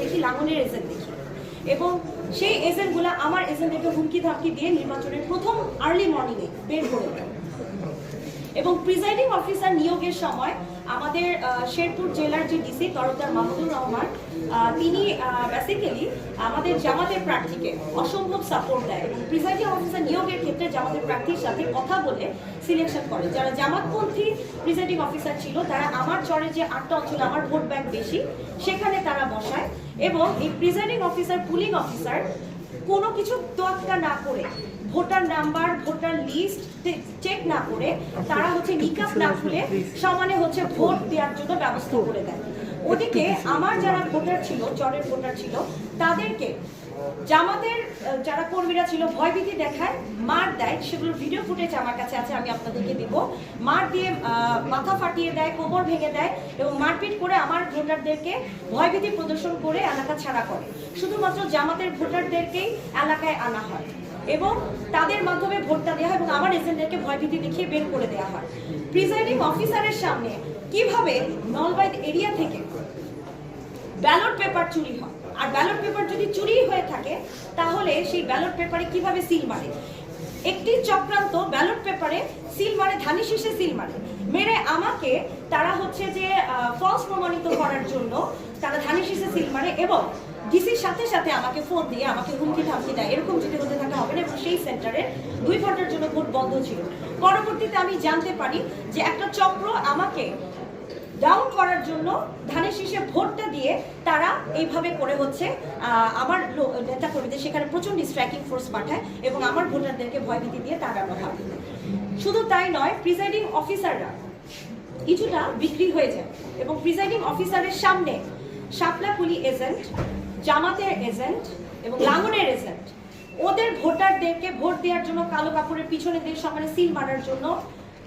দেখি লাঙনের এজেন্ট দেখি। এবং সেই এজেন্টগুলো আমার এজেন্টদেরকে হুমকি ধামকি দিয়ে নির্বাচনের প্রথম আর্লি মর্নিংয়ে বের করে এবং প্রিজাইডিং অফিসার নিয়োগের সময় আমাদের শেরপুর জেলার যে ডিসি তরফদার মাহমুদুর রহমান তিনি বেসিক্যালি আমাদের জামাতের প্রার্থীকে অসম্ভব সাপোর্ট দেয় এবং প্রিজাইডিং অফিসার নিয়োগের ক্ষেত্রে জামাতের প্রার্থীর সাথে কথা বলে সিলেকশন করে। যারা জামাতপন্থী প্রিজাইডিং অফিসার ছিল, তারা আমার চরে যে আটটা অঞ্চলে আমার ভোট ব্যাংক বেশি, সেখানে তারা বসায়। এবং এই প্রিজাইডিং অফিসার পুলিং অফিসার কোনো কিছু তোয়াক্কা না করে, voter number, voter list check না করে, তারা হচ্ছে নিকাপ না খুলে সমানে হচ্ছে ভোট দেওয়ার জন্য ব্যবস্থা করে দেয়। ওদিকে আমার যারা ভোটার ছিল, চরের ভোটার ছিল, তাদেরকে জামাতের যারা কর্মীরা ছিল, ভয়ভীতি দেখায়, মার দেয়, সেগুলোর ভিডিও ফুটেজ আমার কাছে আছে, আমি আপনাদেরকে দিব মার দিয়ে মাথা ফাটিয়ে দেয়, কোমর ভেঙে দেয় এবং মারপিট করে আমার ভোটারদেরকে ভয়ভীতি প্রদর্শন করে এলাকা ছাড়া করে। শুধুমাত্র জামাতের ভোটারদেরকেই এলাকায় আনা হয় এবং তাদের মাধ্যমে ভোটটা দেওয়া হয় এবং আমার এজেন্টদেরকে ভয়ভীতি দেখিয়ে বের করে দেওয়া হয়। প্রিজাইডিং অফিসারের সামনে কীভাবে নলবাইদ এরিয়া থেকে ব্যালট পেপার চুরি হয়? আর ব্যালট পেপার যদি চুরি হয়ে থাকে, তাহলে সেই ব্যালট পেপারে কীভাবে সিল মারে? একটি চক্রান্ত ব্যালট পেপারে সিল মারে ধানি শীষে সিল মারে। মেরে আমাকে, তারা হচ্ছে যে ফলস প্রমাণিত করার জন্য তারা ধানি শীষে সিল মারে এবং ডিসির সাথে সাথে আমাকে ফোন দিয়ে আমাকে হুমকি ধামকি দেয়। এরকম যদি হতে থাকে হবে না এবং সেই সেন্টারে দুই ঘণ্টার জন্য ভোট বন্ধ ছিল। পরবর্তীতে আমি জানতে পারি যে একটা চক্র আমাকে ডাউন করার জন্য ধানের শীষে ভোটটা দিয়ে তারা এইভাবে করে হচ্ছে। আমার নেতা কর্মীদের সেখানে প্রচণ্ড স্ট্রাইকিং ফোর্স পাঠায় এবং আমার ভোটারদেরকে ভয়ভীতি দিয়ে তাড়ানো হয় শুধু তাই নয় প্রিজাইডিং অফিসাররা কিছুটা বিক্রি হয়ে যায় এবং প্রিজাইডিং অফিসারের সামনে শাপলাপুলি এজেন্ট জামাতের এজেন্ট এবং লাঙ্গনের এজেন্ট ওদের ভোটারদেরকে ভোট দেওয়ার জন্য কালো কাপড়ের পিছনে দিয়ে সমানে সিল মারার জন্য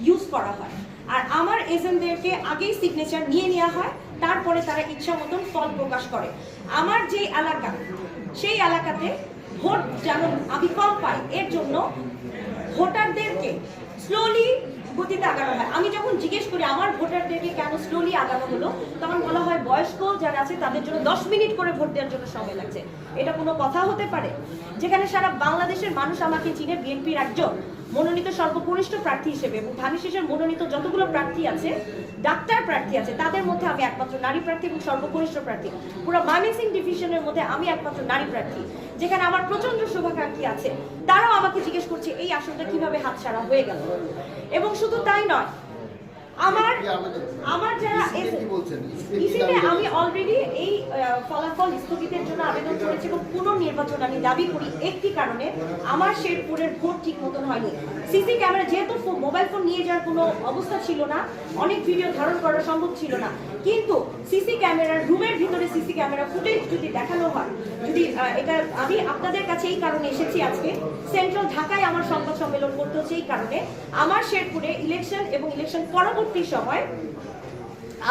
ইউজ করা হয়। আর আমার এজেন্টদেরকে আগেই সিগনেচার নিয়ে নেওয়া হয়, তারপরে তারা ইচ্ছা মতন ফল প্রকাশ করে। আমার যে এলাকা, সেই এলাকাতে ভোট যেন আমি কম পাই, এর জন্য ভোটারদেরকে স্লোলি গতিতে আগানো হয়। আমি যখন জিজ্ঞেস করি, আমার ভোটারদেরকে কেন স্লোলি আগানো হলো? তখন বলা হয়, বয়স্ক যারা আছে, তাদের জন্য দশ মিনিট করে ভোট দেওয়ার জন্য সময় লাগছে। এটা কোনো কথা হতে পারে? যেখানে সারা বাংলাদেশের মানুষ আমাকে চিনে বিএনপির একজন মনোনীত সর্বকনিষ্ঠ প্রার্থী হিসেবে এবং ধানের মনোনীত যতগুলো প্রার্থী আছে ডাক্তার প্রার্থী আছে, তাদের মধ্যে আমি একমাত্র নারী প্রার্থী এবং সর্বকনিষ্ঠ প্রার্থী। পুরো মানসিং ডিভিশনের মধ্যে আমি একমাত্র নারী প্রার্থী। যেখানে আমার প্রচণ্ড শুভাকাঙ্ক্ষী আছে, তারাও আমাকে জিজ্ঞেস করছে, এই আসনটা কীভাবে হাতছাড়া হয়ে গেল? এবং শুধু তাই নয় আমার আমার যারা ইসিতে আমি অলরেডি এই ফলাফল স্থগিতের জন্য আবেদন করেছি এবং পুনর্নির্বাচন আমি দাবি করি একটি কারণে আমার শেরপুরের ভোট ঠিক মতন হয়নি। সিসি ক্যামেরা যেহেতু মোবাইল ফোন নিয়ে যাওয়ার কোনো অবস্থা ছিল না অনেক ভিডিও ধারণ করা সম্ভব ছিল না। কিন্তু সিসি ক্যামেরার রুমের ভিতরে সিসি ক্যামেরা ফুটেজ যদি দেখানো হয় যদি এটা আমি আপনাদের কাছে এই কারণে এসেছি আজকে। সেন্ট্রাল ঢাকায় আমার সংবাদ সম্মেলন করতে হচ্ছে এই কারণে। আমার শেরপুরে ইলেকশন এবং ইলেকশন পরবর্তী সময়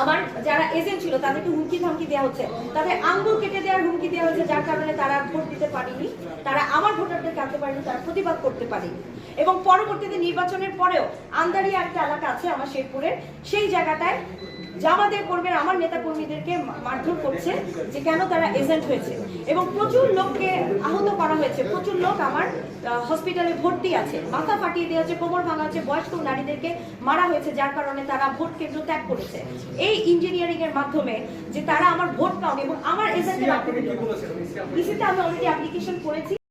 আমার যারা এজেন্ট ছিল, তাদেরকে হুমকি ধামকি দেওয়া হচ্ছে। তাদের আঙ্গুল কেটে দেওয়ার হুমকি দেওয়া হয়েছে, যার কারণে তারা ভোট দিতে পারেনি। তারা আমার ভোটারদের কাটতে পারেনি, তারা প্রতিবাদ করতে পারেনি। এবং পরবর্তীতে নির্বাচনের পরেও আন্দারিয়া একটা এলাকা আছে আমার শেরপুরের, সেই জায়গাটায় জামাতের কর্মীরা আমার নেতা কর্মীদেরকে মারধর করছে যে কেন তারা এজেন্ট হয়েছে। এবং প্রচুর লোককে আহত করা হয়েছে। প্রচুর লোক আমার হসপিটালে ভর্তি আছে। মাথা ফাটিয়ে দেওয়া হচ্ছে কোমর ভাঙা হচ্ছে বয়স্ক নারীদেরকে মারা হয়েছে যার কারণে তারা ভোট কেন্দ্র ত্যাগ করেছে। এই ইঞ্জিনিয়ারিং এর মাধ্যমে যে তারা আমার ভোট পাওনি এবং আমার এজেন্টের ইসিতে আমি অলরেডি অ্যাপ্লিকেশন করেছি।